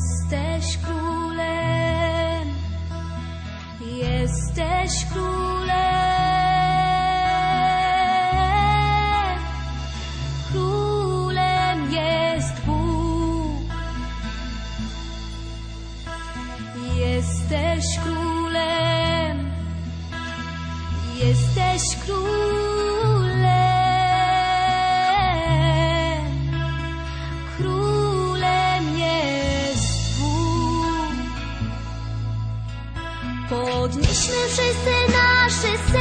Jesteś królem, jesteś królem, królem jest Bóg. Jesteś królem, jesteś królem, Podnieśmy wszyscy nasze serca.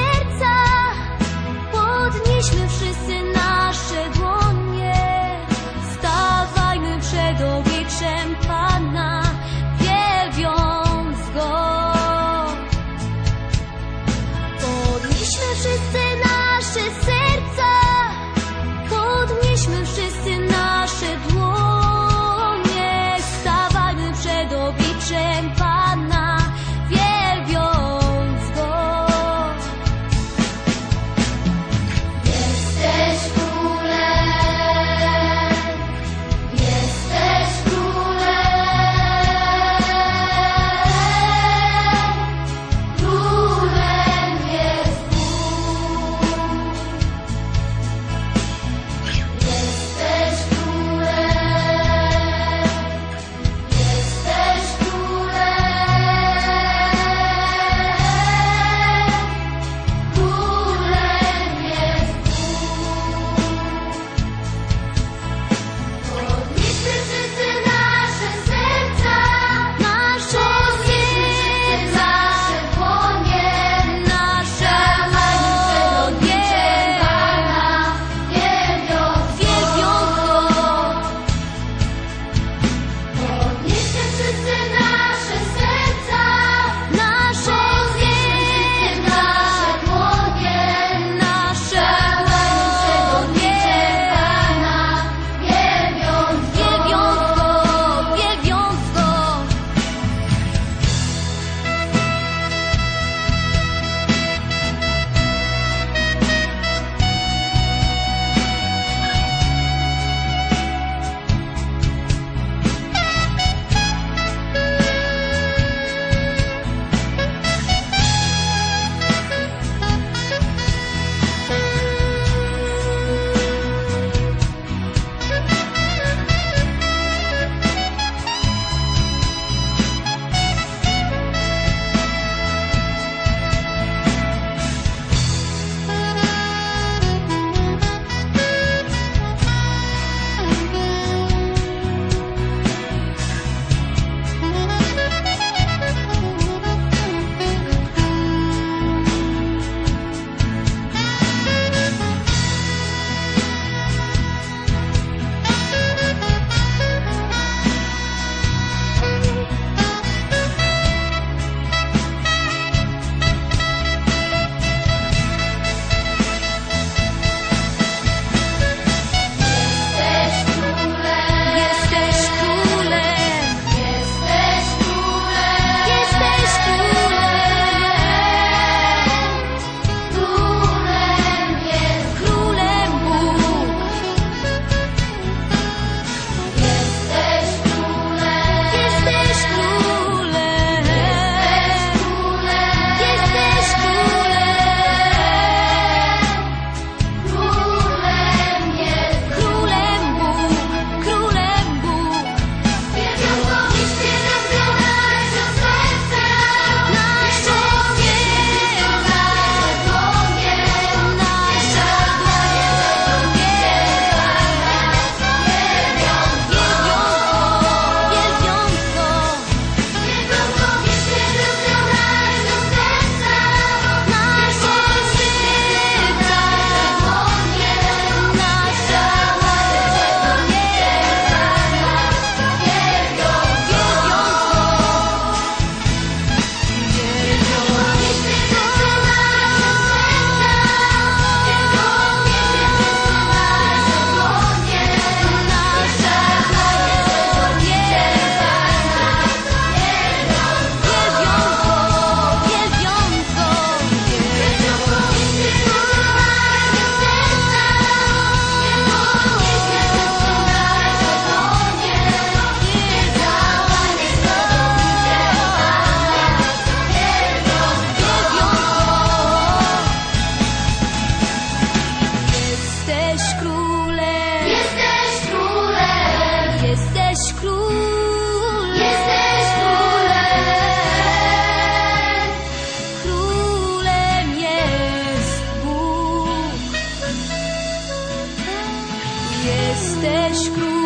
aşk